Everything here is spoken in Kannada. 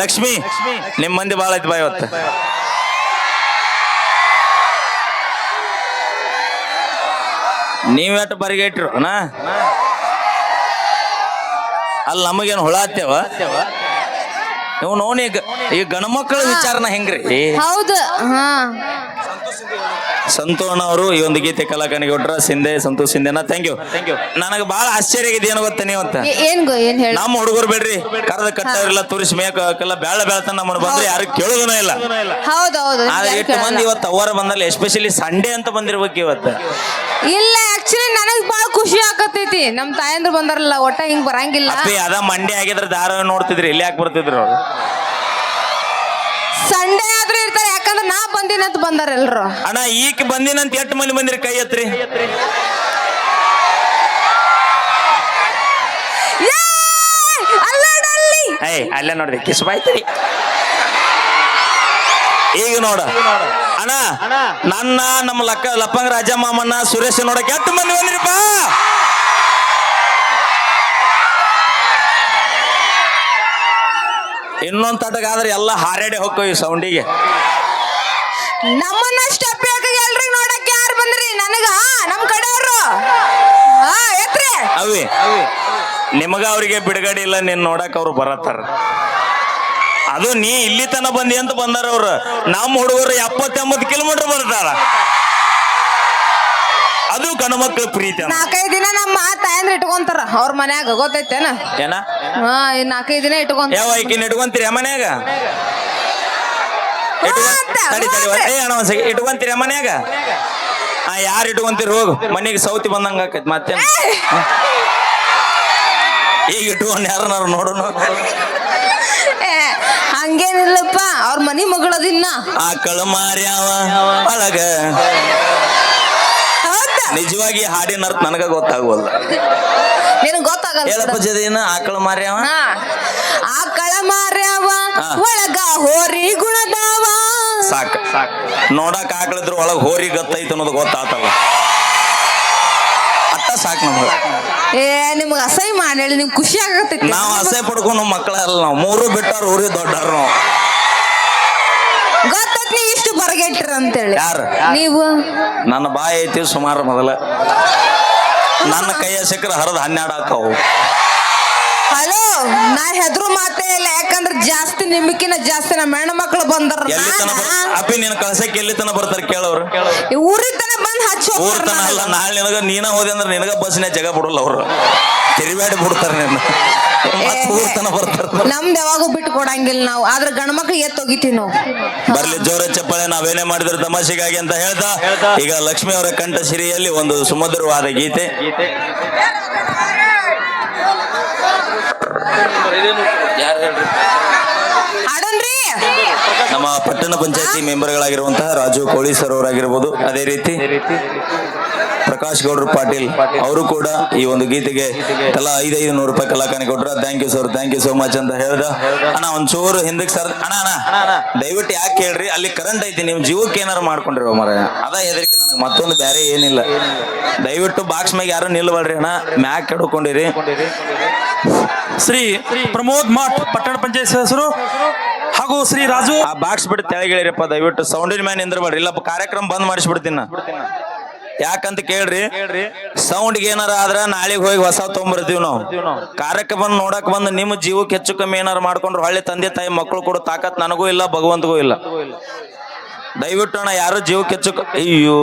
ಲಕ್ಷ್ಮಿ ನಿಮ್ ಮಂದಿ ಬಾಳ ಐತಿ ಬಾ ಇವತ್ತು. ನೀವೆಟ್ಟು ಬರಿಗೇಟ್ರು ಅಣ್ಣ? ಅಲ್ಲಿ ನಮಗೇನು ಹುಳ ಹತ್ತೇವ ನೀವು ನೋನಿ ಈಗ ಈ ಗಣಮಕ್ಕಳ ವಿಚಾರನ ಹೆಂಗ್ರಿ? ಹೌದು ಹಾ. ಸಂತೋಣ ಅವರು ಈ ಒಂದು ಗೀತೆ ಕಲಾಕನಿಗೆ ಕೊಟ್ರ ಸಿಂಧೆ ಸಂತೋಷ್ ಸಿಂಧೆನ. ಥ್ಯಾಂಕ್ ಯು ಥ್ಯಾಂಕ್ ಯು ನನಗೆ ಬಹಳ ಆಶ್ಚರ್ಯ ಆಗಿದೆ ಏನು ಗೊತ್ತ ನೀವು ಅಂತ? ಏ- ಏನ್ ಗೋ ಏನ್ ಹೇಳ? ನಮ್ಮ ಹುಡುಗರು ಬೇಡ್ರಿ. ಕರೆದ ಕಟ್ಟೋರಿಲ್ಲ ತುರಿಸಿ ಮೇಕಲ್ಲ ಬೇಳ ಬೆಳತನ ನಮ್ಮನ್ನು ಬಂದ್ರೆ ಯಾರು ಕೇಳೋದನ ಇಲ್ಲ. ಹೌದು ಹೌದು. ಆದ್ರೆ ಯಾರ್ ಎಷ್ಟು ಕೇಳಲ್ಲ. ಮಂದಿ ಇವತ್ತು ಅವರ ಬಂದಲ್ಲ ಎಸ್ಪೆಷಲಿ ಸಂಡೇ ಅಂತ ಬಂದಿರ್ಬೇಕು ಇವತ್ತು. ಇಲ್ಲ ಆಕ್ಚುಲಿ ನನಗ್ ಬಹಳ ಖುಷಿ ಆಕತೈತಿ ನಮ್ ತಾಯಂದ್ರು ಬಂದಾರಲ್ಲ ಒಟ್ಟ ಹಿಂಗ್ ಬರಂಗಿಲ್ಲ. ಅಪ್ಪಿ ಅದ ಮಂಡೆ ಆಗಿದ್ರೆ ಧಾರಾವಾಹಿ ನೋಡ್ತಿದ್ರಿ ಇಲ್ಲಿ ಯಾಕೆ ಬರ್ತಿದ್ರು ಅವ್ರು? ಸಂಡೇ ಆದ್ರೂ ಇರ್ತಾರೆ ನಾ ಬಂದಿನಂತ ಬಂದಾರ ಎಲ್ರು. ಅಣ್ಣ ಈಕೆ ಬಂದಿನಂತ ಎಷ್ಟು ಮಂದಿ ಬಂದಿರಿ ಕೈ ಎತ್ರಿ? ಏಯ್ ಅಲ್ಲೇ ನೋಡ್ರಿ ಕಿಸ್ ಬಾಯ್ತಿರಿ ಈಗ ನೋಡ. ಅಣ್ಣ ನನ್ನ ನಮ್ಮ ಲಕ್ಕ ಲಪ್ಪಂಗ ರಾಜ ಮಾಮಣ್ಣ ಸುರೇಶ್ ನೋಡಕ್ಕೆ ಎಷ್ಟು ಮಂದಿ ಬಂದ್ರಿಪ್ಪ ಇನ್ನೊಂದ್ ತಟಗಾದ್ರೆ ಎಲ್ಲ ಹಾರಾಡಿ ಹೋಗ್ಕೋ ಈ ಸೌಂಡಿಗೆ ನಮ್ಮನ್ನ ಸ್ಟೆಪ್ ಎಲ್ರಿ ನೋಡಕ್ ಯಾರು ಬಂದ್ರಿ? ನನಗ? ನಮ್ ಕಡೆಯವರು. ಹಾ ಎತ್ರಿ. ಅವಿ ನಿಮಗ ಅವರಿಗೆ ಬಿಡುಗಡೆ ಇಲ್ಲ ನೀನ್ ನೋಡಕ್ ಅವ್ರು ಬರತ್ತಾರ. ಅದು ನೀ ಇಲ್ಲಿ ತನ ಬಂದಿ ಅಂತ ಬಂದಾರ ಅವ್ರು. ನಮ್ಮ ಹುಡುಗರು ಎಪ್ಪತ್ತೆಂಬತ್ತು ಕಿಲೋಮೀಟರ್ ಬರ್ತಾರ ಅದು ಗಣಮಕ್ಳ ಪ್ರೀತಿ ಅಂತ. ನಾಲ್ಕೈದು ದಿನ ನಮ್ಮ ತಾಯಂದ್ರ ಇಟ್ಕೊಂತಾರ ಅವ್ರ ಮನ್ಯಾಗ ಗೊತ್ತೈತೇನ? ಏನ? ಹಾ ಈ ನಾಲ್ಕೈದು ದಿನ ಇಟ್ಕೊಂತ ಯಾವ ಈಕಿನ ಇಟ್ಕೊಂತೀರಿ ಮನ್ಯಾಗ? ತಡಿ ತಡಿ ಒಂದ್- ಏ ಅಣ್ಣ ಒಂದ್ ಇಟ್ಕೊಂತೀರಿ ಮನ್ಯಾಗ? ಹಾ ಯಾರು ಇಟ್ಕೊಂತೀರಿ ಹೋಗು. ಮನೆಗೆ ಸೌತಿ ಬಂದಂಗ ಆಕೈತಿ ಮತ್ತೆ ಈಗ ಇಟ್ಕೊಂಡು ಯಾರನ್ನಾರು ನೋಡೋಣ ಹಂಗೇನಿಲ್ಲಪ್ಪ ಅವ್ರ ಮನಿ ಮಗಳದಿನ್ನ ಆಕಳ ಮಾರ್ಯಾವ ಒಳಗ ಹೌದಾ? ನಿಜವಾಗಿ ಹಾಡಿನ ಅರ್ಥ ನನಗ ಗೊತ್ತಾಗುವಲ್ಲ ನಿನಗ್ ಗೊತ್ತಾಗಲ್ಲ ಹೇಳಪ್ಪ ಜದೇನ ಆಕಳ ಮಾರ್ಯಾವ? ಆಕಳ ಮಾರ್ಯಾವ. ಒಳಗ ಹೋರಿ ಗುಣದಾವ ಸಾಕ್. ಸಾಕ್ ನೋಡಕ್ ಆಕಳಿದ್ರ ಒಳಗ್ ಹೋರಿ ಗತ್ತೈತೆ ಅನ್ನೋದು ಗೊತ್ತಾತಲ್ಲ. ಅತ್ತ ಸಾಕ್ ನಮ್ಗ. ಏ ನಿಮ್ಗ ಅಸಹ್ಯ ಮಾಡಿ ಹೇಳಿ ನಿಮ್ಗೆ ಖುಷಿ ಆಗತ್ತೆ. ನಾವ್ ಅಸಹ್ಯ ಪಡ್ಕೊಂಡು ಮಕ್ಕಳ ಅಲ್ಲ ನಾವು. ಮೂರು ಬಿಟ್ಟಾರ ಊರಿ ದೊಡ್ಡಾರ ನಾವು. ಗೊತ್ತೈತಿ ನೀವ್ ಇಷ್ಟು ಬರಗೆಟ್ರ ಅಂತೇಳಿ. ಯಾರು? ನೀವು? ನನ್ನ ಬಾಯಿ ಐತಿ ಸುಮಾರು ಮೊದಲ. ನನ್ನ ಕೈಯ ಸಿಕ್ಕರೆ ಹರಿದ ಹನ್ನೆರಡು ಹಾಕವು. ಹಲೋ ನಾ ಹೆದ್ರು ಮಾತೇ ಇಲ್ಲ ಯಾಕಂದ್ರೆ ಜಾಸ್ತಿ ನಿಮ್ಮಕಿನ ಜಾಸ್ತಿ ನಮ್ಮ ಹೆಣ್ಣು ಮಕ್ಳು ಬಂದಾರ ಎಲ್ಲಿ ತನ ಅಪ್ಪಿ ನಿನ್ನ ಕಳ್ಸಕ್ಕೆ ಎಲ್ಲಿ ತನ ಬರ್ತಾರೆ ಕೇಳೋರು? ಊರಿನ ತನ ಬಂದ್ ಹಚ್ಚಿ ಊರ್ ತನ ಅಲ್ಲ ನಾಳೆ ನಿನಗ ನೀನ ಹೋದೆ ಅಂದ್ರೆ ನಿನಗ ಬಸ್ನೇ ಜಗ ಬಿಡಲ್ಲ ಅವ್ರು. ತಿರುಗಾಡಿ ಬಿಡ್ತಾರೆ ನಿನ್ನ. ನಮ್ದು ಯಾವಾಗೂ ಬಿಟ್ಟು ಕೊಡಂಗಿಲ್ಲ ನಾವು ಆದ್ರೆ ಗಂಡ್ಮಕ್ಳು ಎತ್ತು ಹೋಗಿತೀವಿ ನಾವು. ಬರ್ಲಿ ಜೋರ ಚಪ್ಪಳೆ ನಾವೇನೇ ಮಾಡಿದ್ರು ತಮಾಷೆಗಾಗಿ ಅಂತ ಹೇಳ್ತಾ ಈಗ ಲಕ್ಷ್ಮಿ ಅವರ ಕಂಠ ಸಿರಿಯಲ್ಲಿ ಒಂದು ಸುಮಧುರವಾದ ಗೀತೆ. ನಮ್ಮ ಪಟ್ಟಣ ಪಂಚಾಯತಿ ಮೆಂಬರ್ಗಳಾಗಿರುವಂತಹ ರಾಜು ಕೋಳಿ ಸರ್ ಅವರಾಗಿರ್ಬೋದು ಅದೇ ರೀತಿ ಪ್ರಕಾಶ್ ಗೌಡ್ರು ಪಾಟೀಲ್ ಅವರು ಕೂಡ ಈ ಒಂದು ಗೀತೆಗೆ ತಲಾ ಐದೈದು ನೂರು ರೂಪಾಯಿ ಕಲಾಕಾನಿ ಕೊಟ್ರ. Thank you sir thank you so much ಅಂತ ಹೇಳ್ದ. ಅಣ್ಣ ಒಂಚೂರು ಹಿಂದಕ್ಕೆ ಸರ್ ಅಣ್ಣ ಅಣ್ಣ ದಯವಿಟ್ಟು ಯಾಕೆ ಹೇಳ್ರಿ? ಅಲ್ಲಿ ಕರೆಂಟ್ ಐತಿ ನೀವು ಜೀವಕ್ಕೆ ಏನಾರು ಮಾಡ್ಕೊಂಡಿರೋ ಮರ ಅದ ಹೆದರಿಕೆ ನನಗೆ. ಮತ್ತೊಂದು ಬೇರೆ ಏನಿಲ್ಲ. ದಯವಿಟ್ಟು ಬಾಕ್ಸ್ ಮ್ಯಾಗ ಯಾರು ನಿಲ್ಬೇಡ್ರಿ ಅಣ್ಣ? ಮ್ಯಾಕ್ ಹಿಡ್ಕೊಂಡಿರಿ ಶ್ರೀ ಪ್ರಮೋದ್ ಮಠ್ ಪಟ್ಟಣ ಪಂಚಾಯತ್ ಸದಸ್ಯರು ಹಾಗೂ ಶ್ರೀ ರಾಜು ಆ ಬಾಕ್ಸ್ ಬಿಟ್ಟು ತೆಳಗಿಳಿರಪ್ಪ ದಯವಿಟ್ಟು. ಸೌಂಡಿನ ಮ್ಯಾನ್ ನಿಂದ್ರಬೇಡ್ರಿ. ಇಲ್ಲ ಕಾರ್ಯಕ್ರಮ ಬಂದ್ ಮಾಡಿಸ್ಬಿಡ್ತೀನಿ ಯಾಕಂತ ಕೇಳ್ರಿ ಸೌಂಡ್ ಏನಾರ ಆದ್ರ ನಾಳೆಗೆ ಹೋಗಿ ಹೊಸ ತೊಗೊಂಬರ್ತೀವಿ ನಾವು. ಕಾರ್ಯಕ್ರಮ ನೋಡಕ್ ಬಂದು ನಿಮ್ಮ ಜೀವಕ್ಕೆ ಹೆಚ್ಚು ಕಮ್ಮಿ ಏನಾರ ಮಾಡ್ಕೊಂಡ್ರು ಹಳ್ಳಿ ತಂದೆ ತಾಯಿ ಮಕ್ಕಳು ಕೊಡೋ ತಾಕತ್ ನನಗೂ ಇಲ್ಲ, ಭಗವಂತಗೂ ಇಲ್ಲ. ದಯವಿಟ್ಟು ಅಣ್ಣ, ಯಾರು ಜೀವಕ್ಕೆ ಹೆಚ್ಚು ಅಯ್ಯೋ.